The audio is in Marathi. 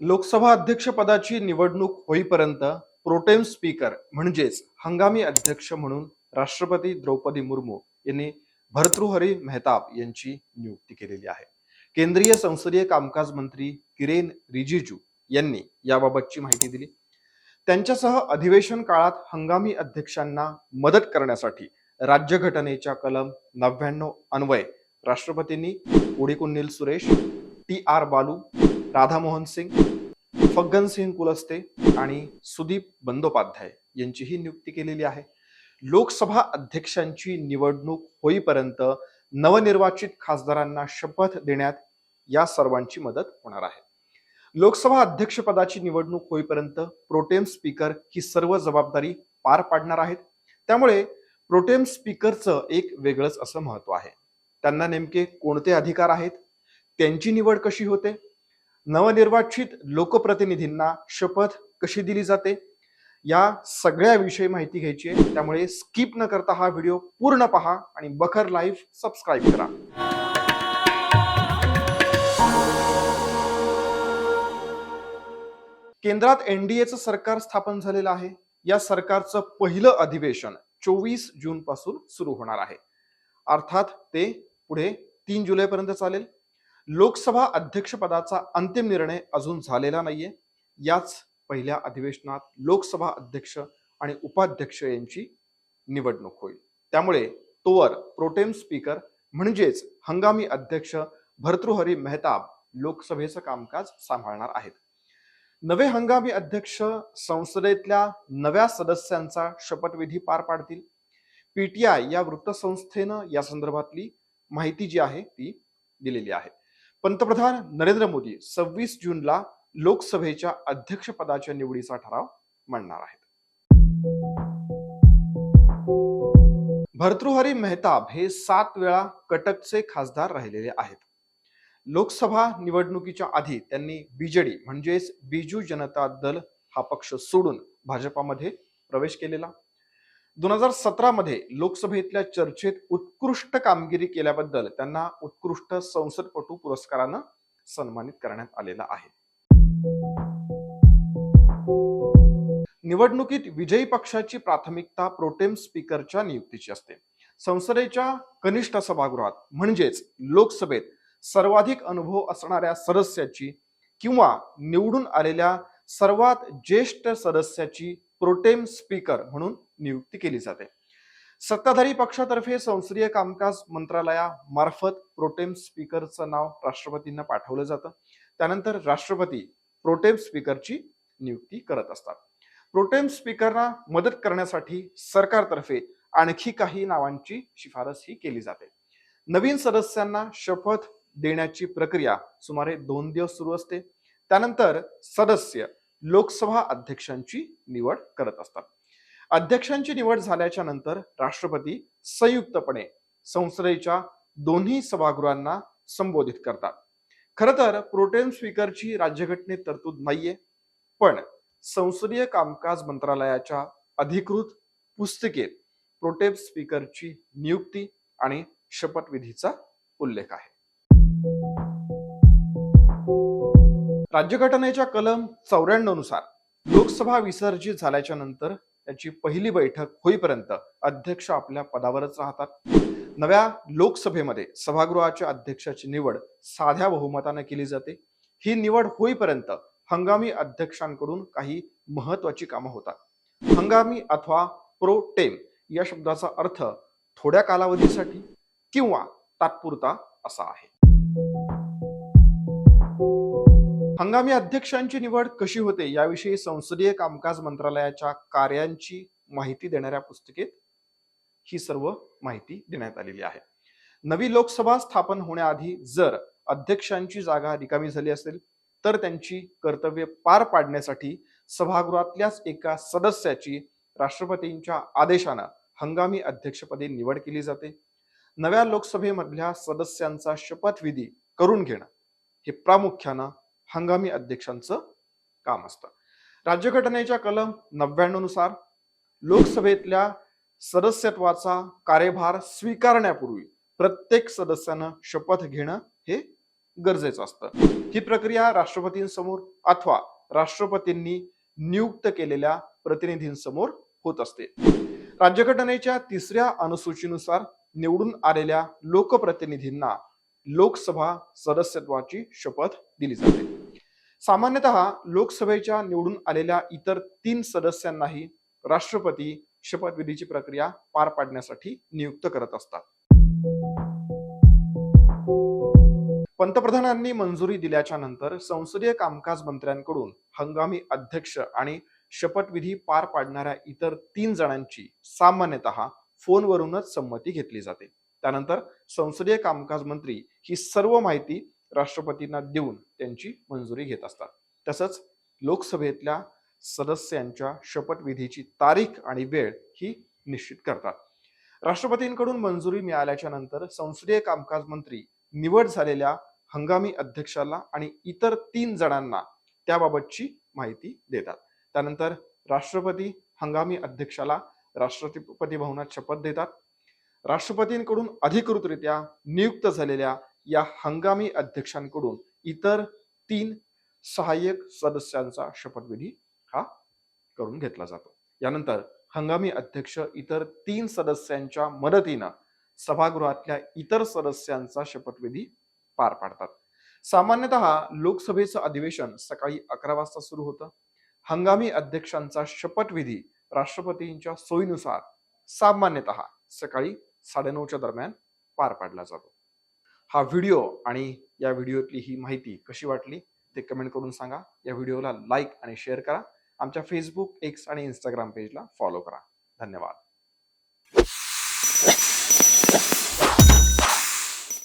लोकसभा अध्यक्षपदाची निवडणूक होईपर्यंत प्रोटेम स्पीकर म्हणजेच हंगामी अध्यक्ष म्हणून राष्ट्रपती द्रौपदी मुर्मू यांनी भर्तृहरी मेहताब यांची नियुक्ती केलेली आहे. केंद्रीय संसदीय कामकाज मंत्री किरेन रिजिजू यांनी याबाबतची माहिती दिली. त्यांच्यासह अधिवेशन काळात हंगामी अध्यक्षांना मदत करण्यासाठी राज्यघटनेच्या कलम नव्याण्णव अन्वय राष्ट्रपतींनी कोडिकुन्नील सुरेश टी आर बालू राधामोहन सिंग फग्गन सिंग कुलस्ते आणि सुदीप बंदोपाध्याय यांचीही नियुक्ती केलेली आहे. लोकसभा अध्यक्षांची निवडणूक होईपर्यंत नवनिर्वाचित खासदारांना शपथ देण्यात या सर्वांची मदत होणार आहे. लोकसभा अध्यक्षपदाची निवडणूक होईपर्यंत प्रोटेम स्पीकर ही सर्व जबाबदारी पार पाडणार आहेत. त्यामुळे प्रोटेम स्पीकरचं एक वेगळंच असं महत्त्व आहे. त्यांना नेमके कोणते अधिकार आहेत? त्यांची निवड कशी होते? नवनिर्वाचित लोकप्रतिनिधींना शपथ कशी दिली जाते? या सगळ्याविषयी माहिती घ्यायची आहे. त्यामुळे स्किप न करता हा व्हिडिओ पूर्ण पहा आणि बखर लाईव्ह सबस्क्राईब करा. केंद्रात एनडीएचं सरकार स्थापन झालेलं आहे. या सरकारचं पहिलं अधिवेशन चोवीस जून पासून सुरू होणार आहे. अर्थात ते पुढे तीन जुलैपर्यंत चालेल. लोकसभा अध्यक्षपदाचा अंतिम निर्णय अजून झालेला नाहीये. याच पहिल्या अधिवेशनात लोकसभा अध्यक्ष आणि उपाध्यक्ष यांची निवडणूक होईल. त्यामुळे तोवर प्रोटेम स्पीकर म्हणजेच हंगामी अध्यक्ष भर्तृहरी मेहताब लोकसभेचं कामकाज सांभाळणार आहेत. नवे हंगामी अध्यक्ष संसदेतल्या नव्या सदस्यांचा शपथविधी पार पाडतील. पीटीआय या वृत्तसंस्थेनं या संदर्भातली माहिती जी आहे ती दिलेली आहे. पंतप्रधान नरेंद्र मोदी सव्वीस जूनला लोकसभेच्या अध्यक्षपदाच्या निवडीचा ठराव मांडणार आहेत. भर्तृहरी मेहताब हे सात वेळा कटकचे खासदार राहिलेले आहेत. लोकसभा निवडणुकीच्या आधी त्यांनी बीजेडी म्हणजेच बिजू जनता दल हा पक्ष सोडून भाजपामध्ये प्रवेश केलेला. दोन हजार सतरा मध्ये लोकसभेतल्या चर्चेत उत्कृष्ट कामगिरी केल्याबद्दल त्यांना उत्कृष्ट संसदपटू पुरस्कारानं सन्मानित करण्यात आलेला आहे. निवडणुकीत विजयी पक्षाची प्राथमिकता प्रोटेम स्पीकरच्या नियुक्तीची असते. संसदेच्या कनिष्ठ सभागृहात म्हणजेच लोकसभेत सर्वाधिक अनुभव असणाऱ्या सदस्याची किंवा निवडून आलेल्या सर्वात ज्येष्ठ सदस्याची प्रोटेम स्पीकर म्हणून नियुक्ती केली जाते. सत्ताधारी पक्षातर्फे संसदीय कामकाज मंत्रालयामार्फत प्रोटेम स्पीकरचं नाव राष्ट्रपतींना पाठवलं जातं. त्यानंतर राष्ट्रपती प्रोटेम स्पीकरची नियुक्ती करत असतात. प्रोटेम स्पीकरना मदत करण्यासाठी सरकारतर्फे आणखी काही नावांची शिफारस ही केली जाते. नवीन सदस्यांना शपथ देण्याची प्रक्रिया सुमारे दोन दिवस सुरू असते. त्यानंतर सदस्य लोकसभा अध्यक्षांची निवड करत असतात. अध्यक्षांची निवड झाल्याच्यानंतर राष्ट्रपती संयुक्तपणे संसदेच्या दोन्ही सभागृहांना संबोधित करतात. खर तर प्रोटेम स्पीकरची राज्यघटनेत तरतूद नाहीये पण संसदीय कामकाज मंत्रालयाच्या अधिकृत पुस्तिकेत प्रोटेम स्पीकरची नियुक्ती आणि शपथविधीचा उल्लेख आहे. राज्यघटनेच्या कलम चौऱ्याण्णवनुसार लोकसभा विसर्जित झाल्याच्यानंतर त्याची पहिली बैठक होईपर्यंत अध्यक्ष आपल्या पदावरच राहतात. नव्या लोकसभेमध्ये सभागृहाच्या अध्यक्षाची निवड साध्या बहुमताने केली जाते. ही निवड होईपर्यंत हंगामी अध्यक्षांकडून काही महत्वाची कामं होतात. हंगामी अथवा प्रो टेम या शब्दाचा अर्थ थोड्या कालावधीसाठी किंवा तात्पुरता असा आहे. हंगामी अध्यक्षांची निवड कशी होते याविषयी संसदीय कामकाज मंत्रालयाच्या कार्यांची माहिती देणाऱ्या पुस्तिकेत ही सर्व माहिती देण्यात आलेली आहे. नवी लोकसभा स्थापन होण्याआधी जर अध्यक्षांची जागा रिकामी झाली असेल तर त्यांची कर्तव्य पार पाडण्यासाठी सभागृहातल्याच एका सदस्याची राष्ट्रपतींच्या आदेशानं हंगामी अध्यक्षपदी निवड केली जाते. नव्या लोकसभेमधल्या सदस्यांचा शपथविधी करून घेणं हे प्रामुख्यानं हंगामी अध्यक्षांचं काम असतं. राज्यघटनेच्या कलम नव्याण्णवनुसार लोकसभेतल्या सदस्यत्वाचा कार्यभार स्वीकारण्यापूर्वी प्रत्येक सदस्यानं शपथ घेणं हे गरजेचं असतं. ही प्रक्रिया राष्ट्रपतींसमोर अथवा राष्ट्रपतींनी नियुक्त केलेल्या प्रतिनिधींसमोर होत असते. राज्यघटनेच्या तिसऱ्या अनुसूचीनुसार निवडून आलेल्या लोकप्रतिनिधींना लोकसभा सदस्यत्वाची शपथ दिली जाते. सामान्यतः लोकसभेच्या निवडून आलेल्या इतर तीन सदस्यांनाही राष्ट्रपती शपथविधीची प्रक्रिया पार पाडण्यासाठी नियुक्त करत असतात. पंतप्रधानांनी मंजुरी दिल्याच्या नंतर संसदीय कामकाज मंत्र्यांकडून हंगामी अध्यक्ष आणि शपथविधी पार पाडणाऱ्या इतर तीन जणांची सामान्यतः फोनवरूनच संमती घेतली जाते. त्यानंतर संसदीय कामकाज मंत्री ही सर्व माहिती राष्ट्रपतींना देऊन त्यांची मंजुरी घेत असतात. तसंच लोकसभेतल्या सदस्यांच्या शपथविधीची तारीख आणि वेळ ही निश्चित करतात. राष्ट्रपतींकडून मंजुरी मिळाल्याच्या नंतर संसदीय कामकाज मंत्री निवड झालेल्या हंगामी अध्यक्षाला आणि इतर तीन जणांना त्याबाबतची माहिती देतात. त्यानंतर राष्ट्रपती हंगामी अध्यक्षाला राष्ट्रपती भवनात शपथ देतात. राष्ट्रपतींकडून अधिकृतरित्या नियुक्त झालेल्या या हंगामी अध्यक्षांकडून इतर तीन सहाय्यक सदस्यांचा शपथविधी हा करून घेतला जातो. यानंतर हंगामी अध्यक्ष इतर तीन सदस्यांच्या मदतीनं सभागृहातल्या इतर सदस्यांचा शपथविधी पार पाडतात. सामान्यतः लोकसभेचं अधिवेशन सकाळी अकरा वाजता सुरू होतं. हंगामी अध्यक्षांचा शपथविधी राष्ट्रपतींच्या सोयीनुसार सामान्यतः सकाळी साडेनऊच्या दरम्यान पार पाडला जातो. हा व्हिडिओ आणि या व्हिडिओतली ही माहिती कशी वाटली ते कमेंट करून सांगा. या व्हिडिओला लाईक आणि शेअर करा. आमच्या फेसबुक एक्स आणि इंस्टाग्राम पेजला फॉलो करा. धन्यवाद.